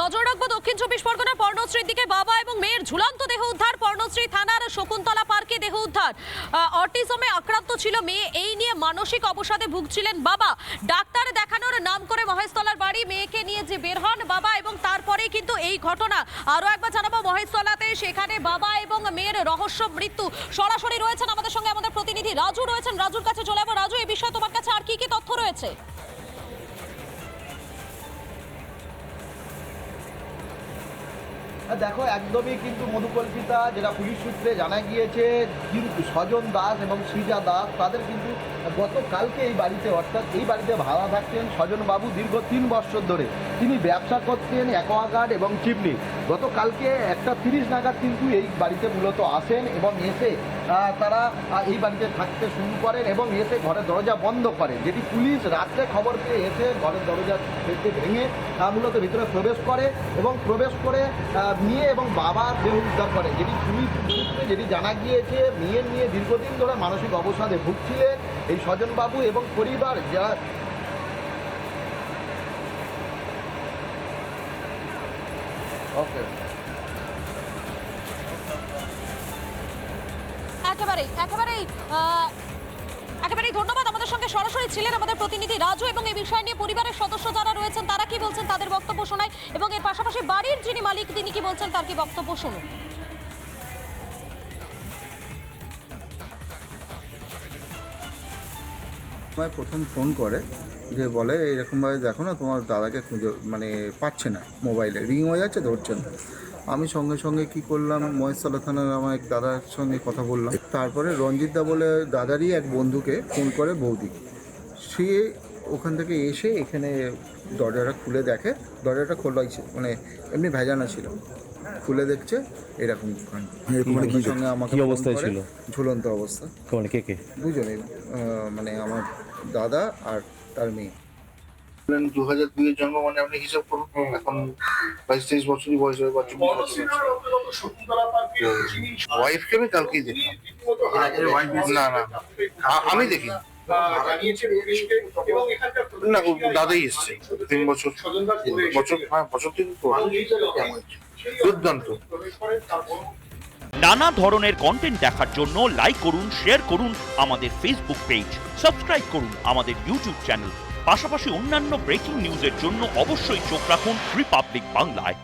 নজর রাখব দক্ষিণ চব্বিশ পরগনার পর্ণশ্রীর দিকে। বাবা এবং মেয়ের ঝুলন্ত দেহ উদ্ধার, পর্ণশ্রী থানার শকুন্তলা পার্কে দেহ উদ্ধার। অটিজমে আক্রান্ত ছিল মেয়ে, এই নিয়ে মানসিক অবসাদে ভুগছিলেন বাবা। ডাক্তার দেখানোর নাম করে মহেশতলার বাড়ি, মেয়েকে নিয়ে যে বের হন বাবা এবং তারপরেই কিন্তু এই ঘটনা। আরও একবার জানাব, মহেশতলাতে সেখানে বাবা এবং মেয়ের রহস্য মৃত্যু। সরাসরি রয়েছেন আমাদের সঙ্গে আমাদের প্রতিনিধি রাজু রয়েছেন। রাজুর কাছে চলে যাব। রাজু, এই বিষয়ে তোমার কাছে আর কি কি তথ্য রয়েছে? দেখো, একদমই কিন্তু মধুকল্পিতা, যেটা পুলিশ সূত্রে জানা গিয়েছে স্বজন দাস এবং সৃজা দাস, তাদের কিন্তু গতকালকে এই বাড়িতে, অর্থাৎ এই বাড়িতে ভাড়া থাকতেন স্বজনবাবু দীর্ঘ তিন বছর ধরে। তিনি ব্যবসা করতেন অ্যাকোয়াগার্ড এবং চিমনি। গতকালকে একটা তিরিশ নাগাদ কিন্তু এই বাড়িতে মূলত আসেন এবং এসে তারা এই বাড়িতে থাকতে শুরু করেন এবং এসে ঘরের দরজা বন্ধ করেন, যেটি পুলিশ রাত্রে খবর পেয়ে এসে ঘরের দরজা ভেঙে মূলত ভিতরে প্রবেশ করে এবং প্রবেশ করে মেয়ে এবং বাবার দেহ উদ্ধার করে। যেটি সূত্রে যেটি জানা গিয়েছে মেয়ে নিয়ে দীর্ঘদিন ধরে মানসিক অবসাদে ভুগছিলেন এই স্বজনবাবু এবং পরিবার যা ওকে ছিলেন আমাদের প্রতিনিধি রাজু এবং এই বিষয় নিয়ে পরিবারের সদস্য যারা রয়েছেন, তারা কি বলছেন? তাদের বক্তব্য শোনায় এবং এর যিনি মালিক, তিনি কি বলছেন তার কি বক্তব্য শুনুন। আমায় প্রথম ফোন করে যে বলে এরকমভাবে দেখো না, তোমার দাদাকে খুঁজে মানে পাচ্ছে না মোবাইলে, রিং হয়ে যাচ্ছে, ধরছে না। আমি সঙ্গে সঙ্গে কি করলাম, মহেশতলা থানার আমার এক দাদার সঙ্গে কথা বললাম। তারপরে রঞ্জিতদা বলে, দাদারই এক বন্ধুকে ফোন করে বৌদি। সে ওখান থেকে এসে এখানে দরজাটা খুলে দেখে দরজাটা খোলাই ছিল মানে এমনি ভেজানো ছিল। খুলে দেখছে এরকম মানে কি সঙ্গে আমাকে অবস্থায় ছিল? ঝুলন্ত অবস্থা। মানে কে কে? দুজনেই আহ, মানে আমার দাদা আর তার মেয়ে। দু হাজার দুইয়ের জন্ম মানে আপনি হিসাব করুন এখন বাইশ তেইশ বছরই বয়স হয়ে ওয়াইফকে আমি কালকেই না না আমি দেখি না দাদাই এসছে। তিন বছর বছর হ্যাঁ বছর তিন দুর্দান্ত। নানা ধরনের কন্টেন্ট দেখার জন্য লাইক করুন শেয়ার করুন আমাদের ফেসবুক পেজ সাবস্ক্রাইব করুন আমাদের ইউটিউব চ্যানেল পাশাপাশি অন্যান্য ব্রেকিং নিউজের জন্য অবশ্যই চোখ রাখুন রিপাবলিক বাংলায়